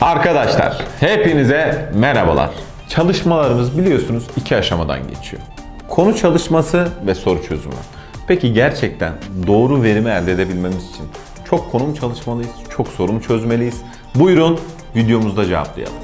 Arkadaşlar hepinize merhabalar. Çalışmalarımız biliyorsunuz iki aşamadan geçiyor. Konu çalışması ve soru çözümü. Peki gerçekten doğru verimi elde edebilmemiz için çok konum çalışmalıyız, çok soru mu çözmeliyiz? Buyurun videomuzda cevaplayalım.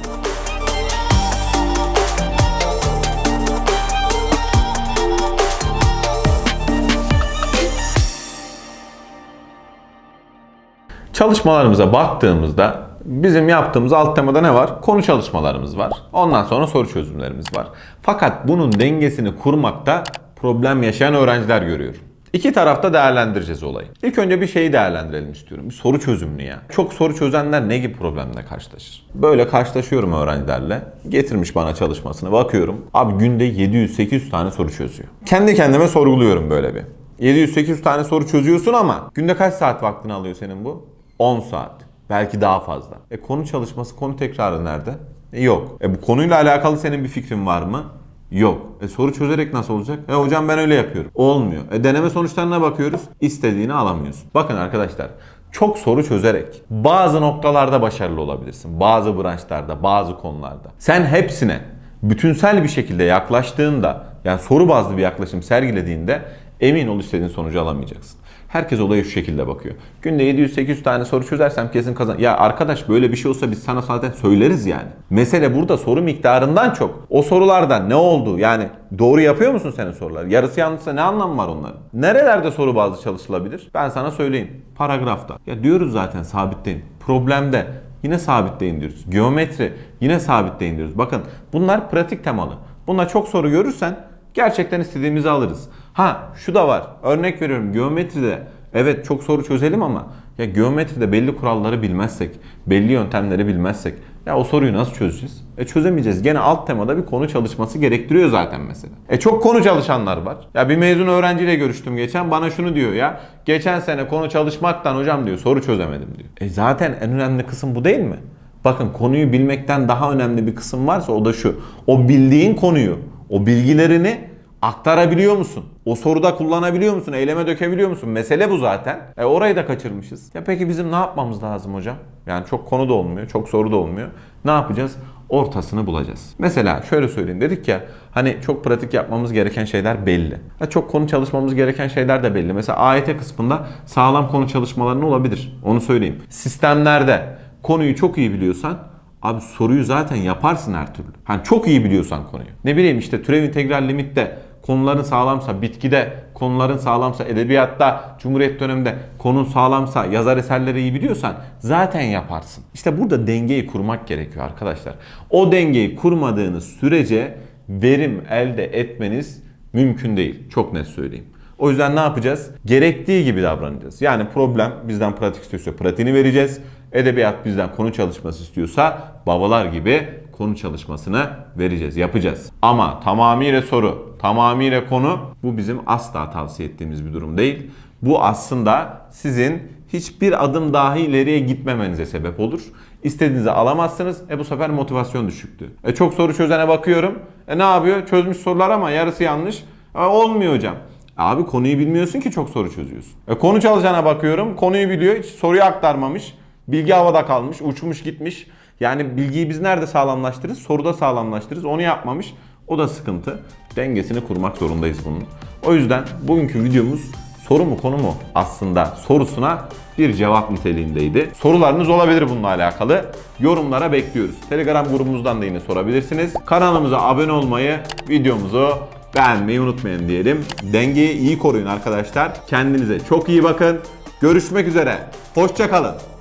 Çalışmalarımıza baktığımızda bizim yaptığımız alt temada ne var? Konu çalışmalarımız var. Ondan sonra soru çözümlerimiz var. Fakat bunun dengesini kurmakta problem yaşayan öğrenciler görüyorum. İki tarafta değerlendireceğiz olayı. İlk önce bir şeyi değerlendirelim istiyorum. Bir soru çözümünü ya. Çok soru çözenler ne gibi problemle karşılaşır? Böyle karşılaşıyorum öğrencilerle. Getirmiş bana çalışmasını bakıyorum. Abi günde 700-800 tane soru çözüyor. Kendi kendime sorguluyorum böyle bir. 700-800 tane soru çözüyorsun ama günde kaç saat vaktini alıyor senin bu? 10 saat. Belki daha fazla. E konu çalışması, konu tekrarı nerede? E yok. E bu konuyla alakalı senin bir fikrin var mı? Yok. E soru çözerek nasıl olacak? E hocam ben öyle yapıyorum. Olmuyor. E deneme sonuçlarına bakıyoruz. İstediğini alamıyorsun. Bakın arkadaşlar çok soru çözerek bazı noktalarda başarılı olabilirsin. Bazı branşlarda, bazı konularda. Sen hepsine bütünsel bir şekilde yaklaştığında yani soru bazlı bir yaklaşım sergilediğinde emin ol istediğin sonucu alamayacaksın. Herkes olaya şu şekilde bakıyor. Günde 700-800 tane soru çözersem kesin kazan. Ya arkadaş böyle bir şey olsa biz sana zaten söyleriz yani. Mesele burada soru miktarından çok. O sorulardan ne oldu? Yani doğru yapıyor musun senin soruları? Yarısı yanlışsa ne anlamı var onların? Nerelerde soru bazlı çalışılabilir? Ben sana söyleyeyim. Paragrafta. Ya diyoruz zaten sabitleyin. Problemde yine sabitleyin diyoruz. Geometri yine sabitleyin diyoruz. Bakın bunlar pratik temalı. Buna çok soru görürsen gerçekten istediğimizi alırız. Ha şu da var. Örnek veriyorum geometride evet çok soru çözelim ama ya geometride belli kuralları bilmezsek, belli yöntemleri bilmezsek ya o soruyu nasıl çözeceğiz? E çözemeyeceğiz. Gene alt temada bir konu çalışması gerektiriyor zaten mesela. E çok konu çalışanlar var. Ya bir mezun öğrenciyle görüştüm geçen bana şunu diyor ya. Geçen sene konu çalışmaktan hocam diyor soru çözemedim diyor. E zaten en önemli kısım bu değil mi? Bakın konuyu bilmekten daha önemli bir kısım varsa o da şu. O bildiğin konuyu, o bilgilerini aktarabiliyor musun? O soruda kullanabiliyor musun? Eyleme dökebiliyor musun? Mesele bu zaten. E orayı da kaçırmışız. Ya peki bizim ne yapmamız lazım hocam? Yani çok konu da olmuyor, çok soru da olmuyor. Ne yapacağız? Ortasını bulacağız. Mesela şöyle söyleyeyim dedik ya hani çok pratik yapmamız gereken şeyler belli. Ha, çok konu çalışmamız gereken şeyler de belli. Mesela AYT kısmında sağlam konu çalışmalarının olabilir. Onu söyleyeyim. Sistemlerde konuyu çok iyi biliyorsan Abi soruyu zaten yaparsın her türlü. Hani çok iyi biliyorsan konuyu. Ne bileyim işte türev integral limitte konuların sağlamsa, bitkide konuların sağlamsa, edebiyatta, Cumhuriyet döneminde konun sağlamsa, yazar eserleri iyi biliyorsan zaten yaparsın. İşte burada dengeyi kurmak gerekiyor arkadaşlar. O dengeyi kurmadığınız sürece verim elde etmeniz mümkün değil. Çok net söyleyeyim. O yüzden ne yapacağız? Gerektiği gibi davranacağız. Yani problem bizden pratik istiyorsa pratiğini vereceğiz. Edebiyat bizden konu çalışması istiyorsa babalar gibi konu çalışmasını vereceğiz, yapacağız. Ama tamamıyla soru, tamamıyla konu bu bizim asla tavsiye ettiğimiz bir durum değil. Bu aslında sizin hiçbir adım dahi ileriye gitmemenize sebep olur. İstediğinizi alamazsınız. E bu sefer motivasyon düşüktü. E çok soru çözene bakıyorum. E ne yapıyor? Çözmüş sorular ama yarısı yanlış. E olmuyor hocam. Abi konuyu bilmiyorsun ki çok soru çözüyorsun. E konu çalışana bakıyorum. Konuyu biliyor. Hiç soruyu aktarmamış. Bilgi havada kalmış. Uçmuş gitmiş. Yani bilgiyi biz nerede sağlamlaştırırız? Soruda sağlamlaştırırız. Onu yapmamış. O da sıkıntı. Dengesini kurmak zorundayız bunun. O yüzden bugünkü videomuz soru mu konu mu aslında sorusuna bir cevap niteliğindeydi. Sorularınız olabilir bununla alakalı. Yorumlara bekliyoruz. Telegram grubumuzdan da yine sorabilirsiniz. Kanalımıza abone olmayı, videomuzu beğenmeyi unutmayın diyelim. Dengeyi iyi koruyun arkadaşlar. Kendinize çok iyi bakın. Görüşmek üzere. Hoşçakalın.